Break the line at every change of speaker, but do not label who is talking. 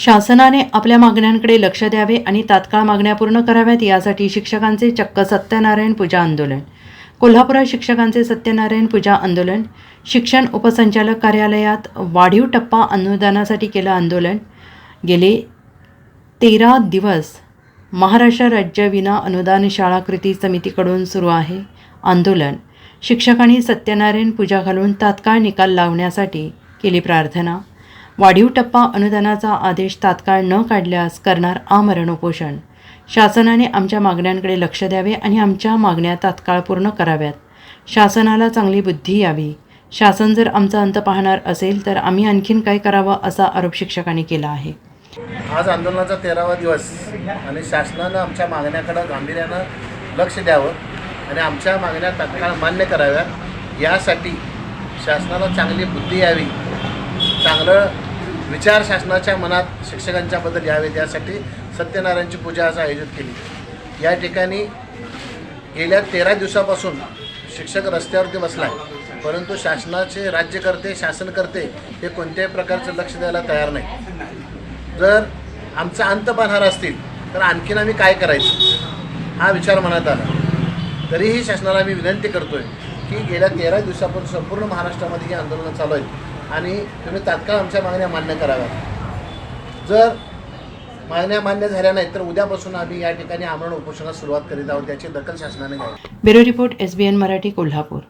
शासनाने आपल्या मागण्यांकडे लक्ष द्यावे आणि तात्काळ मागण्या पूर्ण कराव्यात यासाठी शिक्षकांचे चक्क सत्यनारायण पूजा आंदोलन. कोल्हापुरात शिक्षकांचे सत्यनारायण पूजा आंदोलन. शिक्षण उपसंचालक कार्यालयात वाढीव टप्पा अनुदानासाठी केलं आंदोलन. गेले तेरा दिवस महाराष्ट्र राज्य विना अनुदान शाळा कृती समितीकडून सुरू आहे आंदोलन. शिक्षकांनी सत्यनारायण पूजा घालून तात्काळ निकाल लावण्यासाठी केली प्रार्थना. वाढीव टप्पा अनुदानाचा आदेश तात्काळ न काढल्यास करणार आमरण उपोषण शासनाने आमच्या मागण्यांकडे लक्ष द्यावे आणि आमच्या मागण्या तात्काळ पूर्ण कराव्यात. शासनाला चांगली बुद्धी यावी. शासन जर आमचा अंत पाहणार असेल तर आम्ही आणखीन काय करावं असा आरोप शिक्षकांनी केला आहे.
आज आंदोलनाचा तेरावा दिवस आणि शासनानं आमच्या मागण्याकडं गांभीर्यानं लक्ष द्यावं आणि आमच्या मागण्या तात्काळ मान्य कराव्यात. यासाठी शासनाला चांगली बुद्धी यावी. चांगलं विचार शासनाच्या मनात शिक्षकांच्याबद्दल यावेत यासाठी सत्यनारायणची पूजा आज आयोजित केली. या ठिकाणी गेल्या तेरा दिवसापासून शिक्षक रस्त्यावरती बसला आहे परंतु शासनाचे राज्यकर्ते शासनकर्ते हे कोणत्याही प्रकारचं लक्ष द्यायला तयार नाही जर आमचा अंत पाहणार असतील तर आणखीन आम्ही काय करायचं? हा विचार मनात आला. तरीही शासनाला मी विनंती करतोय की गेल्या तेरा दिवसापासून संपूर्ण महाराष्ट्रामध्ये ही आंदोलनं चालू आहेत आणि तुम्ही तात्काळ आमच्या मागण्या मान्य कराव्यात. जर मागण्या मान्य झाल्या नाहीत तर उद्यापासून आम्ही या ठिकाणी आमरण उपोषणास सुरुवात करीत आहोत त्याची दखल शासनाने घ्यावी.
Bureau report S B N Marathi Kolhapur.